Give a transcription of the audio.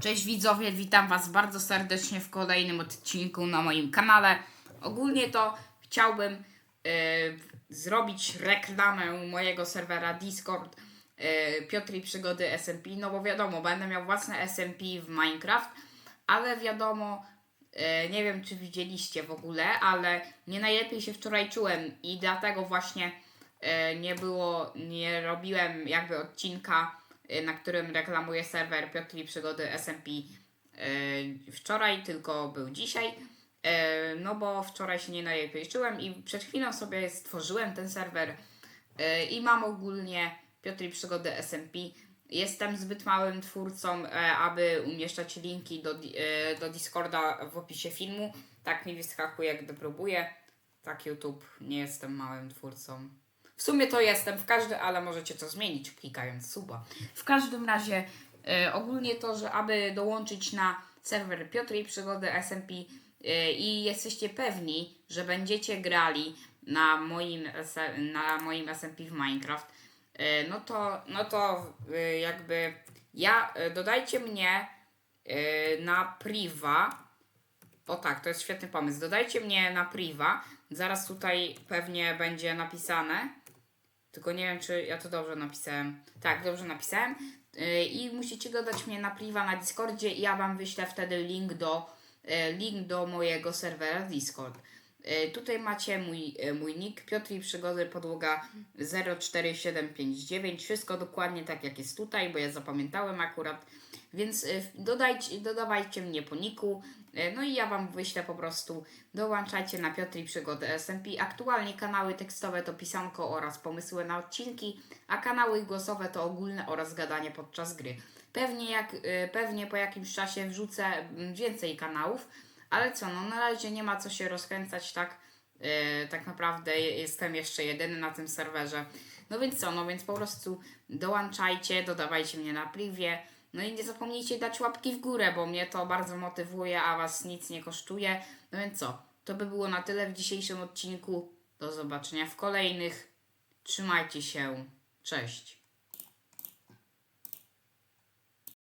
Cześć widzowie, witam Was bardzo serdecznie w kolejnym odcinku na moim kanale. Ogólnie to chciałbym e, zrobić reklamę mojego serwera Discord e, Piotr i Przygody SMP, no bo wiadomo, będę miał własne SMP w Minecraft, ale wiadomo, e, nie wiem czy widzieliście w ogóle, ale nie najlepiej się wczoraj czułem i dlatego właśnie nie było, nie robiłem jakby odcinka, na którym reklamuję serwer Piotr i Przygody SMP e, wczoraj, tylko był dzisiaj. E, No bo wczoraj się nie najlepiej i przed chwilą sobie stworzyłem ten serwer i mam ogólnie Piotr i Przygody SMP. Jestem zbyt małym twórcą, e, aby umieszczać linki do, e, do Discorda w opisie filmu. Tak mi wyskakuje, gdy próbuję. Tak YouTube, nie jestem małym twórcą. W sumie to jestem, w każdy, ale możecie to zmienić klikając suba. W każdym razie e, ogólnie to, że aby dołączyć na serwer Piotr i Przygody SMP e, i jesteście pewni, że będziecie grali na moim, na moim SMP w Minecraft, e, no to, no to e, jakby ja, e, dodajcie mnie e, na priva, o tak, to jest świetny pomysł. Dodajcie mnie na priva. Zaraz tutaj pewnie będzie napisane. Tylko nie wiem, czy ja to dobrze napisałem. Tak, dobrze napisałem. Yy, I musicie dodać mnie na priva na Discordzie i ja wam wyślę wtedy link do, yy, link do mojego serwera Discord. Yy, Tutaj macie mój, yy, mój nick, Piotr i Przygody Podłoga 04759. Wszystko dokładnie tak jak jest tutaj, bo ja zapamiętałem akurat. Więc y, dodajcie, dodawajcie mnie po niku. No i ja Wam wyślę po prostu. Dołączajcie na Piotr i Przygody SMP. Aktualnie kanały tekstowe to pisanko oraz pomysły na odcinki, a kanały głosowe to ogólne oraz gadanie podczas gry. Pewnie, jak, pewnie po jakimś czasie wrzucę więcej kanałów, ale co, no na razie nie ma co się rozkręcać, tak? Yy, tak naprawdę jestem jeszcze jedyny na tym serwerze. No więc co, no więc po prostu dołączajcie, dodawajcie mnie na privie. No i nie zapomnijcie dać łapki w górę, bo mnie to bardzo motywuje, a was nic nie kosztuje. No więc co, to by było na tyle w dzisiejszym odcinku. Do zobaczenia w kolejnych. Trzymajcie się. Cześć.